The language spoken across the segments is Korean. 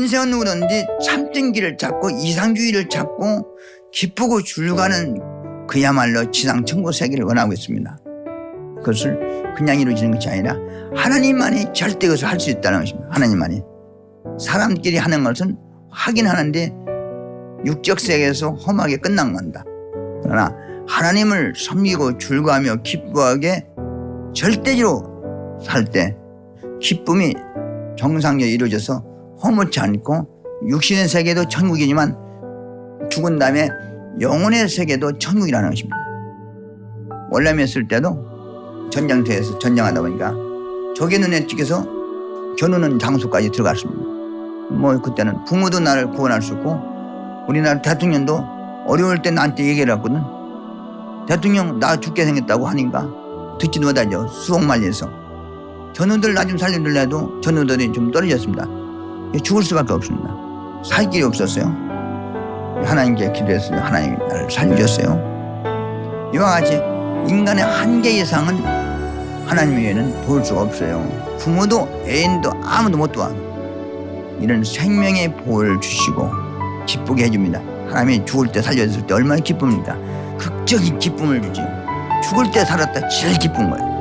내세운 그런지 참된 길을 찾고 이상주의를 찾고 기쁘고 줄가는 그야말로 지상 천국 세계를 원하고 있습니다. 그것을 그냥 이루어지는 것이 아니라 하나님만이 절대 그것을 할 수 있다는 것입니다. 하나님만이 사람끼리 하는 것은 하긴 하는데 육적 세계에서 험하게 끝난다. 그러나 하나님을 섬기고 줄거하며 기뻐하게 절대적으로 살 때 기쁨이 정상적으로 이루어져서 허무치 않고 육신의 세계도 천국이지만 죽은 다음에 영혼의 세계도 천국이라는 것입니다. 월남했을 때도 전장터에서 전장하다 보니까 적의 눈에 찍혀서 겨누는 장소까지 들어갔습니다. 뭐 그때는 부모도 나를 구원할 수 있고 우리나라 대통령도 어려울 때 나한테 얘기를 했거든. 대통령 나 죽게 생겼다고 하니까 듣지 못하죠. 수억 말려서. 전우들 나 좀 살려달라 해도 전우들이 좀 떨어졌습니다. 죽을 수밖에 없습니다. 살 길이 없었어요. 하나님께 기도했어요. 하나님이 나를 살려줬어요. 이와 같이 인간의 한계 이상은 하나님 외에는 도울 수가 없어요. 부모도 애인도 아무도 못 도와. 이런 생명의 보호를 주시고 기쁘게 해줍니다. 하나님이 죽을 때 살려줬을 때 얼마나 기쁩니까? 극적인 기쁨을 주지. 죽을 때 살았다 제일 기쁜 거예요.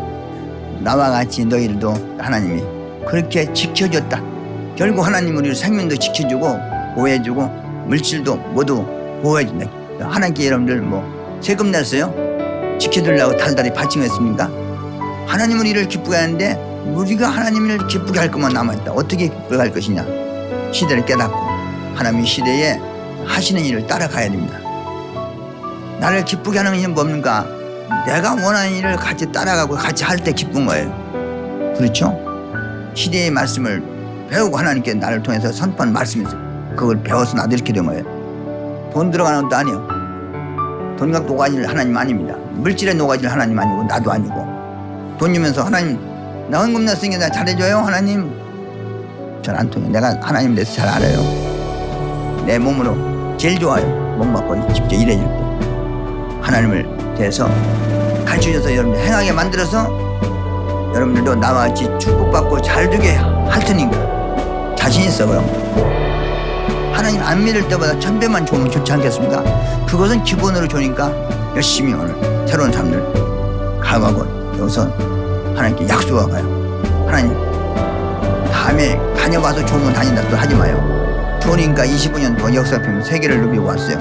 나와 같이 너희들도 하나님이 그렇게 지켜줬다. 결국 하나님 우리를 생명도 지켜주고 보호해주고 물질도 모두 보호해준다. 하나님께 여러분들 뭐 세금 냈어요? 지켜주려고 달달이 바칭했습니까? 하나님 우리를 기쁘게 하는데 우리가 하나님을 기쁘게 할 것만 남아있다. 어떻게 기쁘게 할 것이냐? 시대를 깨닫고 하나님의 시대에 하시는 일을 따라가야 됩니다. 나를 기쁘게 하는 것이 뭡니까? 내가 원하는 일을 같이 따라가고 같이 할 때 기쁜 거예요. 그렇죠? 시대의 말씀을 배우고 하나님께 나를 통해서 선포한 말씀이 있어요. 그걸 배워서 나도 이렇게 된 거예요. 돈 들어가는 것도 아니요. 돈과 노가지를 하나님 아닙니다. 물질의 노가지를 하나님 아니고 나도 아니고 돈 주면서 하나님 나 헌금 냈으니까 나 잘해줘요 하나님 잘 안 통해요. 내가 하나님 대해서 잘 알아요. 내 몸으로 제일 좋아요. 몸 받고 직접 일해줄 때 하나님을 대해서 가르쳐줘서 여러분들 행하게 만들어서 여러분들도 나와 같이 축복받고 잘 되게 할 테니까 자신 있어 그럼 하나님 안 믿을 때보다 천 배만 좋으면 좋지 않겠습니까? 그것은 기본으로 좋으니까 열심히 오늘 새로운 삶을 가고하고 여기서 하나님께 약속하고 가요. 하나님 다음에 다녀봐서 좋은 건 다닌다 또 하지 마요. 좋으니까 25년 동안 역사 펴면 세계를 누비고 왔어요.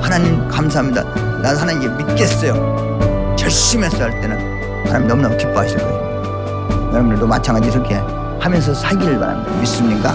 하나님 감사합니다. 나 하나님께 믿겠어요. 해서 할 때는 하나님 너무너무 기뻐하실 거예요. 여러분들도 마찬가지 이렇게 하면서 살기를 바랍니다 믿습니까?